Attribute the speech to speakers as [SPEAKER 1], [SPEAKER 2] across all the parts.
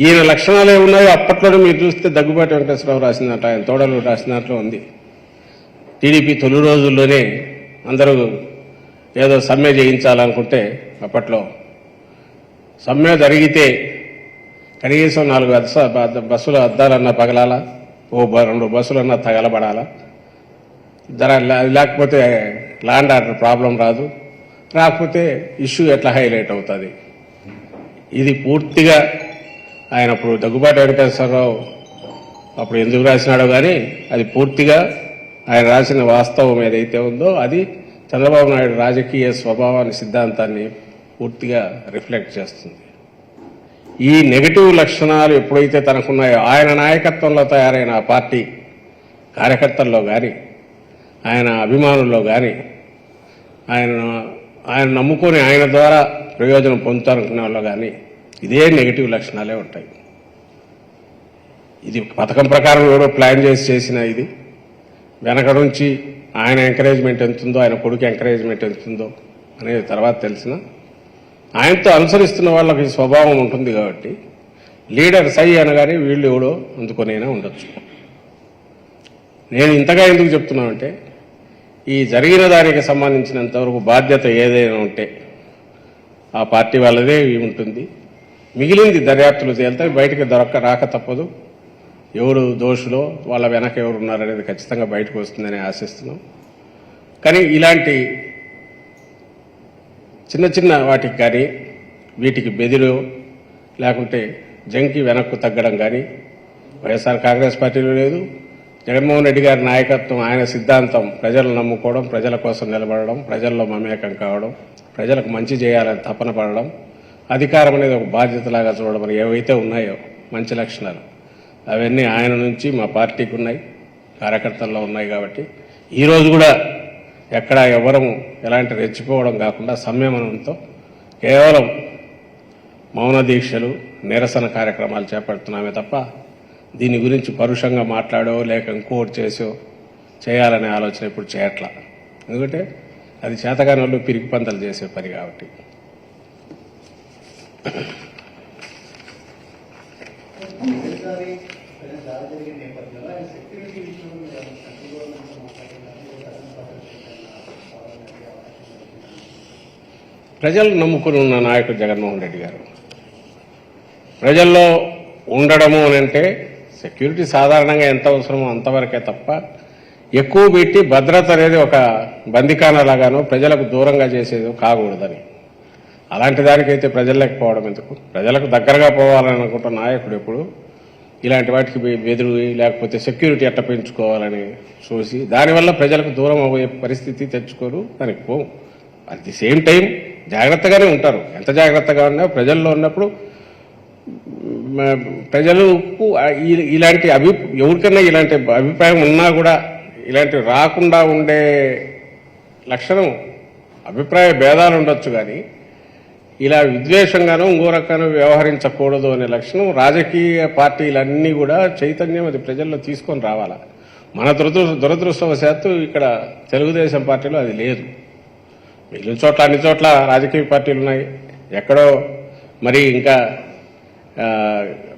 [SPEAKER 1] ఈయన లక్షణాలు ఏమున్నాయో అప్పట్లోనే మీరు చూస్తే దగ్గుబాటి వెంకటేశ్వరరావు రాసినట్టు ఆయన తోడలు రాసినట్లు ఉంది. టీడీపీ తొలి రోజుల్లోనే అందరూ ఏదో సమ్మె చేయించాలనుకుంటే అప్పట్లో సమ్మె జరిగితే కనీసం నాలుగు అద్స బస్సుల అద్దాలన్నా పగలాలా ఓ బ- రెండు బస్సులన్నా తగలబడాలా. ధర లేకపోతే ల్యాండ్ ఆర్డర్ ప్రాబ్లం రాదు. రాకపోతే ఇష్యూ ఎట్లా హైలైట్ అవుతుంది? ఇది పూర్తిగా ఆయన అప్పుడు దగ్గుబాటి వెంకటేశ్వరరావు అప్పుడు ఎందుకు రాసినాడో కానీ అది పూర్తిగా ఆయన రాసిన వాస్తవం ఏదైతే ఉందో అది చంద్రబాబు నాయుడు రాజకీయ స్వభావాన్ని సిద్ధాంతాన్ని పూర్తిగా రిఫ్లెక్ట్ చేస్తుంది. ఈ నెగటివ్ లక్షణాలు ఎప్పుడైతే తనకున్నాయో ఆయన నాయకత్వంలో తయారైన ఆ పార్టీ కార్యకర్తల్లో కానీ ఆయన అభిమానుల్లో కానీ ఆయన ఆయన నమ్ముకొని ఆయన ద్వారా ప్రయోజనం పొందుతారనుకునే వాళ్ళు కానీ ఇదే నెగిటివ్ లక్షణాలే ఉంటాయి. ఇది పథకం ప్రకారం ఎవరో ప్లాన్ చేసి చేసిన ఇది వెనక నుంచి ఆయన ఎంకరేజ్మెంట్ ఎంతుందో ఆయన కొడుకు ఎంకరేజ్మెంట్ ఎంతుందో అనేది తర్వాత తెలిసిన ఆయనతో అనుసరిస్తున్న వాళ్ళకి స్వభావం ఉంటుంది కాబట్టి లీడర్ సై అనగానే వీళ్ళు ఎవడో అందుకొనైనా ఉండొచ్చు. నేను ఇంతగా ఎందుకు చెప్తున్నానంటే ఈ జరిగిన దానికి సంబంధించినంతవరకు బాధ్యత ఏదైనా ఉంటే ఆ పార్టీ వాళ్ళదే ఉంటుంది. మిగిలింది దర్యాప్తులు తేలితే బయటకు దొరక్క రాక తప్పదు. ఎవరు దోషులో వాళ్ళ వెనక ఎవరు ఉన్నారనేది ఖచ్చితంగా బయటకు వస్తుందని ఆశిస్తున్నాం. కానీ ఇలాంటి చిన్న చిన్న వాటికి కానీ వీటికి బెదిరు లేకుంటే జంకి వెనక్కు తగ్గడం కానీ వైఎస్ఆర్ కాంగ్రెస్ పార్టీలో లేదు. జగన్మోహన్ రెడ్డి గారి నాయకత్వం ఆయన సిద్ధాంతం ప్రజలు నమ్ముకోవడం ప్రజల కోసం నిలబడడం ప్రజల్లో మమేకం కావడం ప్రజలకు మంచి చేయాలని తపన పడడం అధికారం అనేది ఒక బాధ్యతలాగా చూడడం ఏవైతే ఉన్నాయో మంచి లక్షణాలు అవన్నీ ఆయన నుంచి మా పార్టీకి ఉన్నాయి కార్యకర్తల్లో ఉన్నాయి కాబట్టి. ఈరోజు కూడా ఎక్కడ ఎవరము ఎలాంటి రెచ్చిపోవడం కాకుండా సంయమనంతో కేవలం మౌన దీక్షలు నిరసన కార్యక్రమాలు చేపడుతున్నామే తప్ప దీని గురించి పరుషంగా మాట్లాడో లేక ఇంకోటి చేసో చేయాలనే ఆలోచన ఇప్పుడు చేయట్లా. ఎందుకంటే అది చేతగాని వాళ్ళు పిరికి పంతలు చేసే పని కాబట్టి. ప్రజలు నమ్ముకుని ఉన్న నాయకుడు జగన్మోహన్ రెడ్డి గారు. ప్రజల్లో ఉండడము అని అంటే సెక్యూరిటీ సాధారణంగా ఎంత అవసరమో అంతవరకే తప్ప ఎక్కువ పెట్టి భద్రత అనేది ఒక బందికాన లాగానో ప్రజలకు దూరంగా చేసేది కాకూడదని. అలాంటి దానికైతే ప్రజల్లోకి పోవడం ఎందుకు? ప్రజలకు దగ్గరగా పోవాలని అనుకుంటున్న నాయకుడు ఎప్పుడు? ఇలాంటి వాటికి బెదురు బెదిరి లేకపోతే సెక్యూరిటీ ఎట్ట పెంచుకోవాలని చూసి దానివల్ల ప్రజలకు దూరం అయ్యే పరిస్థితి తెచ్చుకోరు దానికి పోవు. అట్ ది సేమ్ టైం జాగ్రత్తగానే ఉంటారు. ఎంత జాగ్రత్తగా ఉన్నా ప్రజల్లో ఉన్నప్పుడు ప్రజలకు ఇలాంటి అభి ఎవరికైనా ఇలాంటి అభిప్రాయం ఉన్నా కూడా ఇలాంటి రాకుండా ఉండే లక్షణం అభిప్రాయ భేదాలు ఉండొచ్చు కానీ ఇలా విద్వేషంగానో ఇంకో రకంగా వ్యవహరించకూడదు అనే లక్షణం రాజకీయ పార్టీలన్నీ కూడా చైతన్యం అది ప్రజల్లో తీసుకొని రావాలా? మన దురదృ దురదృష్టవశాత్తు ఇక్కడ తెలుగుదేశం పార్టీలో అది లేదు. మిగిలిన చోట్ల అన్ని చోట్ల రాజకీయ పార్టీలు ఉన్నాయి. ఎక్కడో మరి ఇంకా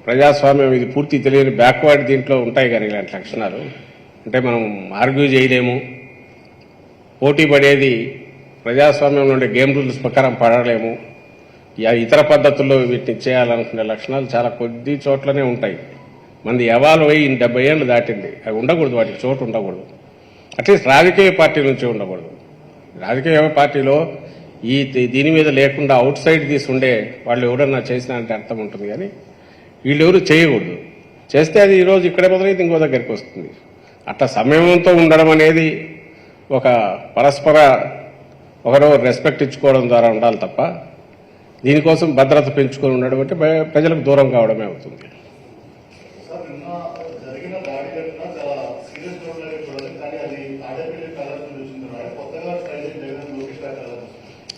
[SPEAKER 1] ప్రజాస్వామ్యం ఇది పూర్తి తెలియని బ్యాక్వర్డ్ దీంట్లో ఉంటాయి కానీ ఇలాంటి లక్షణాలు. అంటే మనం ఆర్గ్యూ చేయలేము. పోటీ పడేది ప్రజాస్వామ్యంలో ఉండే గేమ్ రూల్స్ ప్రకారం పడలేము. ఇతర పద్ధతుల్లో వీటిని చేయాలనుకునే లక్షణాలు చాలా కొద్ది చోట్లనే ఉంటాయి. మంది ఎవాల్వ్ అయ్యి డెబ్బై ఏళ్ళు దాటింది. అవి ఉండకూడదు వాటికి చోటు ఉండకూడదు. అట్లీస్ట్ రాజకీయ పార్టీ నుంచి ఉండకూడదు. రాజకీయ పార్టీలో ఈ దీని మీద లేకుండా అవుట్ సైడ్ తీసి ఉండే వాళ్ళు ఎవడన్నా చేసినా అంటే అర్థం ఉంటుంది కానీ వీళ్ళెవరు చేయకూడదు. చేస్తే అది ఈరోజు ఇక్కడే మొదలైతే ఇంకో దగ్గరికి వస్తుంది. అట్లా సమయంతో ఉండడం అనేది ఒక పరస్పర ఒకరో రెస్పెక్ట్ ఇచ్చుకోవడం ద్వారా ఉండాలి తప్ప దీనికోసం భద్రత పెంచుకొని ఉండడం అంటే ప్రజలకు దూరం కావడమే అవుతుంది.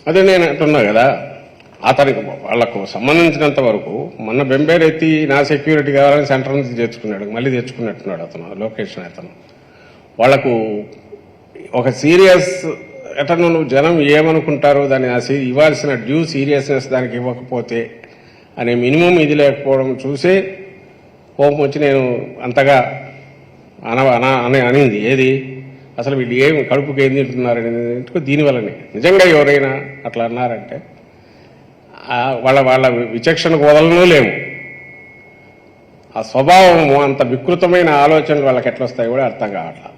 [SPEAKER 2] అది
[SPEAKER 1] నేను అంటున్నా కదా అతనికి వాళ్ళకు సంబంధించినంత వరకు మొన్న బెంబేరు ఎత్తి నా సెక్యూరిటీ కావాలని సెంటర్ నుంచి తెచ్చుకున్నాడు మళ్ళీ తెచ్చుకున్నట్టున్నాడు అతను లొకేషన్ అతను. వాళ్ళకు ఒక సీరియస్ ఎటను నువ్వు జనం ఏమనుకుంటారో దాన్ని ఇవ్వాల్సిన డ్యూ సీరియస్నెస్ దానికి ఇవ్వకపోతే అనే మినిమం ఇది లేకపోవడం చూసే కోపం వచ్చి నేను అంతగా అన అని అనింది. ఏది? అసలు వీళ్ళు ఏం కడుపుకి ఏం తింటున్నారు దీనివల్లనే. నిజంగా ఎవరైనా అట్లా అన్నారంటే వాళ్ళ వాళ్ళ విచక్షణకు వదలనూ లేము. ఆ స్వభావము అంత వికృతమైన ఆలోచనలు వాళ్ళకి ఎట్లా కూడా అర్థం కావట్లేదు